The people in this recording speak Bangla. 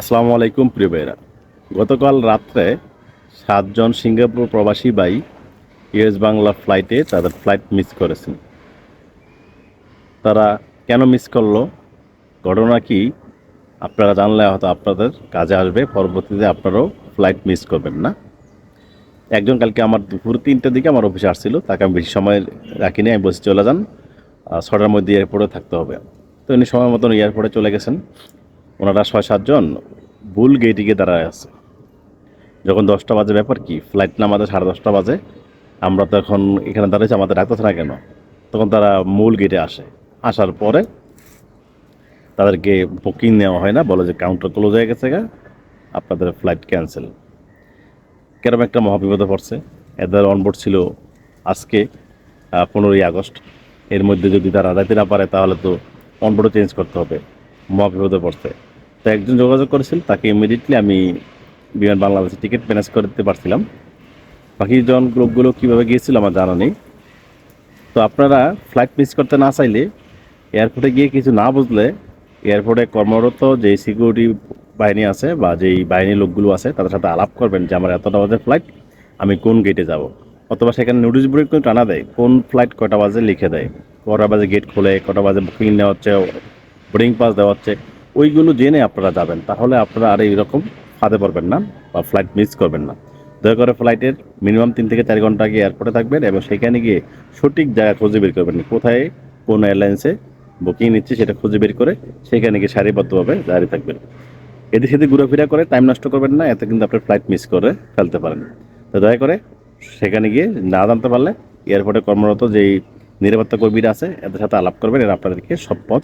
আসসালামু আলাইকুম, প্রিয় ভাইরা গতকাল রাত্রে সাতজন সিঙ্গাপুর প্রবাসী বাই ইউএস বাংলা ফ্লাইটে তাদের ফ্লাইট মিস করেছেন। তারা কেন মিস করল? ঘটনা কি? আপনারা জানলে হয়তো আপনাদের কাজে আসবে, পরবর্তীতে আপনারাও ফ্লাইট মিস করবেন না। একজন কালকে আমার দুপুর তিনটের দিকে আমার অফিসে আসছিল, তাকে আমি বেশি সময় রাখিনি, আমি বসে চলে যান ছটার মধ্যে এয়ারপোর্টে থাকতে হবে। তো উনি সময় মতন এয়ারপোর্টে চলে গেছেন। ওনারা ছয় সাতজন বুল গেটে গিয়ে দাঁড়ায় আছে। যখন দশটা বাজে, ব্যাপার কি? ফ্লাইট নামাতে সাড়ে দশটা বাজে। আমরা তো এখন এখানে দাঁড়িয়েছি, আমাদের ডাকতেছে না কেন? তখন তারা মূল গেটে আসে। আসার পরে তাদেরকে বুকিং নেওয়া হয় না, বলে যে কাউন্টার ক্লোজ হয়ে গেছে গা, আপনাদের ফ্লাইট ক্যান্সেল কেরম একটা মহাবিপদে পড়ছে। এদের অনবোর্ড ছিল আজকে পনেরোই আগস্ট। এর মধ্যে যদি তারা যাইতে না পারে, তাহলে তো অনবোর্ডও চেঞ্জ করতে হবে। মহাবিপদে পড়ছে। তো একজন যোগাযোগ করেছিল, তাকে ইমিডিয়েটলি আমি বিমান বাংলাদেশের টিকিট ম্যানেজ করে দিতে পারছিলাম। বাকি জন লোকগুলো কীভাবে গিয়েছিল আমার জানা নেই। তো আপনারা ফ্লাইট মিস করতে না চাইলে এয়ারপোর্টে গিয়ে কিছু না বুঝলে এয়ারপোর্টে কর্মরত যে সিকিউরিটি বাহিনী আছে বা যেই বাহিনীর লোকগুলো আছে, তাদের সাথে আলাপ করবেন যে, আমার এতটা বাজে ফ্লাইট আমি কোন গেটে যাব? অথবা সেখানে নোটিশ বোর্ডে কিন্তু টানা দেয়, কোন ফ্লাইট কটা বাজে লিখে দেয়। কটা বাজে গেট খোলে, কটা বাজে বুকিং নেওয়া হচ্ছে বোর্ডিং পাস দেওয়া হচ্ছে। ওইগুলো জেনে আপনারা যাবেন। তাহলে আপনারা আর এইরকম ফাঁদে পড়বেন না বা ফ্লাইট মিস করবেন না। দয়া করে ফ্লাইটের মিনিমাম তিন থেকে চার ঘণ্টা আগে এয়ারপোর্টে থাকবেন এবং সেখানে গিয়ে সঠিক জায়গা খুঁজে বের করবেন কোথায় কোন এয়ারলাইন্সে বুকিং নিচ্ছে সেটা খুঁজে বের করে সেখানে গিয়ে সারিবদ্ধভাবে দাঁড়িয়ে থাকবেন। এদিক সেদিক ঘুরেফেরা করে টাইম নষ্ট করবেন না, এতে কিন্তু আপনার ফ্লাইট মিস করে ফেলতে পারেন। তো দয়া করে সেখানে গিয়ে না জানতে পারলে এয়ারপোর্টে কর্মরত যেই নিরাপত্তা কর্মীরা আছে, এদের সাথে আলাপ করবেন এরা আপনাদেরকে সব পথ